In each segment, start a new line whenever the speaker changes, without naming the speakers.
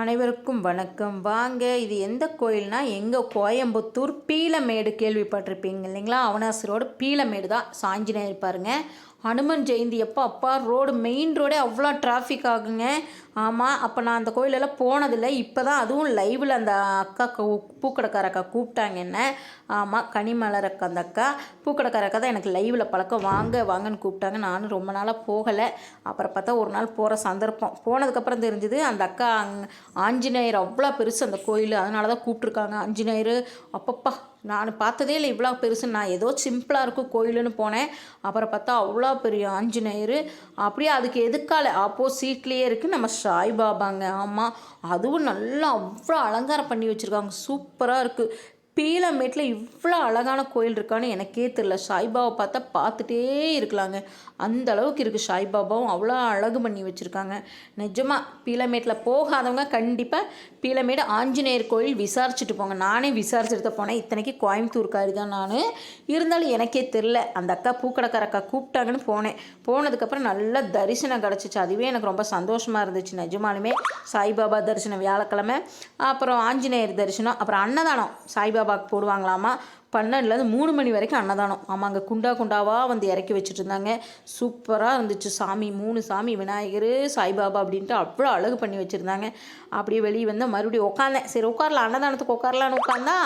அனைவருக்கும் வணக்கம். வாங்க இது எந்த கோயில்னா எங்கள் கோயம்புத்தூர் பீலமேடு கேள்விப்பட்டிருப்பீங்க இல்லைங்களா? அவனாசிரோடு பீலமேடு தான் சாஞ்சினேயர் பாருங்க. ஹனுமன் ஜெயந்தி அப்போ அப்பா ரோடு மெயின் ரோடே அவ்வளோ டிராஃபிக் ஆகுங்க. ஆமாம் அப்போ நான் அந்த கோயிலெல்லாம் போனதில்லை. இப்போ தான் அதுவும் லைவில் அந்த அக்கா கூ- பூக்கடைக்கார அக்கா கூப்பிட்டாங்க என்ன? ஆமாம் கனிமலர் அக்கா அந்த அக்கா. பூக்கடைக்கார அக்கா தான் எனக்கு லைவில் பழக்கம். வாங்க வாங்கன்னு கூப்பிட்டாங்க. நானும் ரொம்ப நாளாக போகலை. அப்புறம் பார்த்தா ஒரு நாள் போகிற சந்தர்ப்பம். போனதுக்கப்புறம் தெரிஞ்சுது அந்த அக்கா ஆஞ்சநேயர் அவ்வளோ பெருசு அந்த கோயில். அதனால தான் கூப்பிட்ருக்காங்க ஆஞ்சநேயர் அப்பப்பா நான் பார்த்ததே இல்லை இவ்வளோ பெருசு நான் ஏதோ சிம்பிளாக இருக்கும் கோயிலுன்னு போனேன். அப்புறம் பார்த்தா அவ்வளோ பெரிய ஆஞ்சநேயர். அப்படியே அதுக்கு எதுக்கால ஆப்போசிட்லேயே இருக்குது நம்ம சாய்பாபாங்க. ஆமாம் அதுவும் நல்லா அவ்வளோ அலங்காரம் பண்ணி வச்சுருக்காங்க. சூப்பராக இருக்குது பீலமேட்டில் இவ்வளோ அழகான கோயில் இருக்கான்னு எனக்கே தெரில சாய்பாபா பார்த்தா பார்த்துட்டே இருக்கலாங்க. அந்த அளவுக்கு இருக்குது சாய்பாபாவும். அவ்வளோ அழகு பண்ணி வச்சுருக்காங்க. நிஜமாக பீலமேட்டில் போகாதவங்க கண்டிப்பாக பீலமேடு ஆஞ்சநேயர் கோயில் விசாரிச்சுட்டு போங்க. நானே விசாரிச்சுட்டு போனேன். இத்தனைக்கு கோயம்புத்தூர்காரி தான் நான். இருந்தாலும் எனக்கே தெரில அந்த அக்கா பூக்கடைக்கார அக்கா கூப்பிட்டாங்கன்னு போனேன். போனதுக்கப்புறம் நல்ல தரிசனம் கிடச்சிச்சு. அதுவே எனக்கு ரொம்ப சந்தோஷமாக இருந்துச்சு. நிஜமாலுமே சாய்பாபா தரிசனம் வியாழக்கிழமை அப்புறம் ஆஞ்சநேயர் தரிசனம் அப்புறம் அன்னதானம் சாய்பாபா பாக் போடுவாங்களாமா? பன்னெண்டுலேருந்து மூணு மணி வரைக்கும் அன்னதானம். ஆமாங்க குண்டா குண்டாவாக வந்து இறக்கி வச்சுட்டு இருந்தாங்க சூப்பராக இருந்துச்சு. சாமி மூணு சாமி விநாயகர் சாய்பாபா அப்படின்ட்டு அவ்வளோ அழகு பண்ணி வச்சுருந்தாங்க. அப்படியே வெளியே வந்து மறுபடியும் உட்காந்தேன் சரி உட்காரலாம் அன்னதானத்துக்கு உட்காரலான்னு உட்காந்தா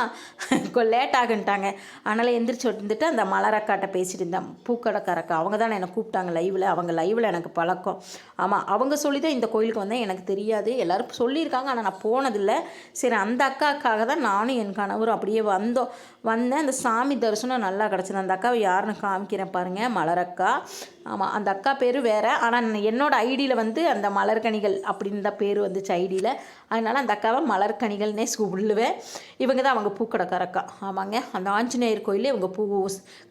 லேட் ஆகுன்ட்டாங்க. அதனால் எந்திரிச்சு வந்துட்டு அந்த மலரக்காட்ட பேசிட்டு இருந்தேன். பூக்கடைக்காரக்கா அவங்க தானே என்னை கூப்பிட்டாங்க லைவில் அவங்க லைவில் எனக்கு பழக்கம். ஆமாம் அவங்க சொல்லி தான் இந்த கோயிலுக்கு வந்தேன். எனக்கு தெரியாது. எல்லோரும் சொல்லியிருக்காங்க ஆனால் நான் போனதில்லை. சரி அந்த அக்காக்காக தான் நானும் என் கணவரும் அப்படியே வந்தோம். வந்தேன். அந்த சாமி தரிசனம் நல்லா கிடச்சிது. அந்த அக்காவை யாருன்னு காமிக்கிறேன் பாருங்கள் மலரக்கா. ஆமாம் அந்த அக்கா பேர் வேறு. ஆனால் என்னோட ஐடியில் வந்து அந்த மலர்கனிகள் அப்படின்னு தான் பேர் வந்துச்சு ஐடியில் அதனால் அந்த அக்காவை மலர்கனிகள்னே சொல்லுவேன். இவங்க தான் அவங்க பூக்கடைக்கார அக்கா. ஆமாங்க. அந்த ஆஞ்சநேயர் கோயிலில் இவங்க பூ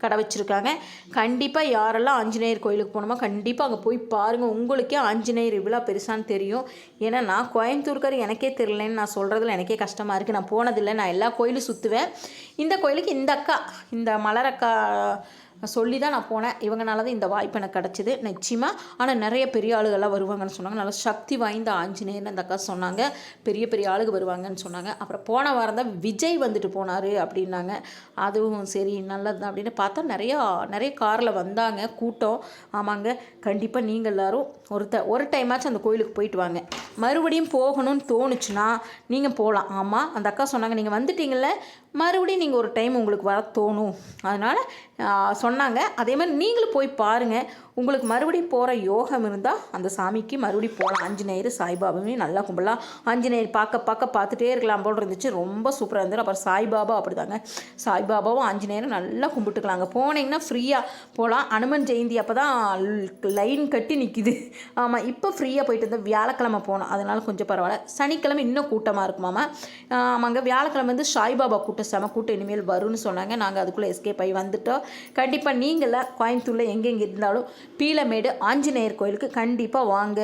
கடை வச்சுருக்காங்க. கண்டிப்பாக யாரெல்லாம் ஆஞ்சநேயர் கோயிலுக்கு போனோமோ கண்டிப்பாக அங்கே போய் பாருங்கள் உங்களுக்கே ஆஞ்சநேயர் இவ்வளோ பெருசான்னு தெரியும். ஏன்னா நான் கோயம்புத்தூர்க்கார் எனக்கே தெரிலன்னு நான் சொல்கிறதுல எனக்கே கஷ்டமாக இருக்குது நான் போனதில்லை. நான் எல்லா கோயிலும் சுற்றுவேன் இந்த கோயிலுக்கு இந்த அக்கா இந்த மலர் அக்கா சொல்லி தான் நான் போனேன். இவங்கனால தான் இந்த வாய்ப்பு எனக்கு கிடச்சிது. நிச்சயமாக ஆனால் நிறைய பெரிய ஆளுகள்லாம் வருவாங்கன்னு சொன்னாங்க. நல்லா சக்தி வாய்ந்த ஆஞ்சநேயர்னு அந்த அக்கா சொன்னாங்க. பெரிய பெரிய ஆளுங்க வருவாங்கன்னு சொன்னாங்க. அப்புறம் போன வாரம் தான் விஜய் வந்துட்டு போனார் அப்படின்னாங்க. அதுவும் சரி நல்லது தான் அப்படின்னு பார்த்தா நிறையா நிறைய காரில் வந்தாங்க. கூட்டம். ஆமாங்க. கண்டிப்பாக நீங்கள் எல்லோரும் ஒருத்த ஒரு டைமாச்சும் அந்த கோயிலுக்கு போயிட்டு வாங்க. மறுபடியும் போகணும்னு தோணுச்சுன்னா நீங்கள் போகலாம் ஆமாம் அந்த அக்கா சொன்னாங்க. நீங்கள் வந்துட்டீங்கள மறுபடியும் நீங்கள் ஒரு டைம் உங்களுக்கு வர தோணும். அதனால் சொன்னாங்க. அதே மாதிரி நீங்களும் போய் பாருங்கள் உங்களுக்கு மறுபடியும் போகிற யோகம் இருந்தால் அந்த சாமிக்கு மறுபடியும் போகலாம் ஆஞ்சநேயர் சாய்பாபாவே நல்லா கும்பிடலாம். ஆஞ்சநேயர் பார்க்க பார்க்க பார்த்துட்டே இருக்கலாம் போல் இருந்துச்சு. ரொம்ப சூப்பராக இருந்தது. அப்புறம் சாய்பாபா அப்படிதாங்க. சாய்பாபாவும் ஆஞ்சநேயரும் நல்லா கும்பிட்டுக்கலாங்க. போனீங்கன்னா ஃப்ரீயாக போகலாம் அனுமன் ஜெயந்தி அப்போ தான் லைன் கட்டி நிற்கிது ஆமாம் இப்போ ஃப்ரீயாக போயிட்டு இருந்தால் வியாழக்கிழமை போனோம் அதனால கொஞ்சம் பரவாயில்ல. சனிக்கிழமை இன்னும் கூட்டமாக இருக்குமாமா ஆமாங்க வியாழக்கிழமை வந்து சாய்பாபா கூட்டம். செம கூட்டம். இனிமேல் வரும்னு சொன்னாங்க. நாங்கள் அதுக்குள்ளே எஸ்கேப் ஆகி வந்துட்டோம். கண்டிப்பாக நீங்களாம் கோயம்புத்தூரில் எங்கெங்கே இருந்தாலும் பீலமேடு ஆஞ்சநேயர் கோயிலுக்கு கண்டிப்பாக வாங்க.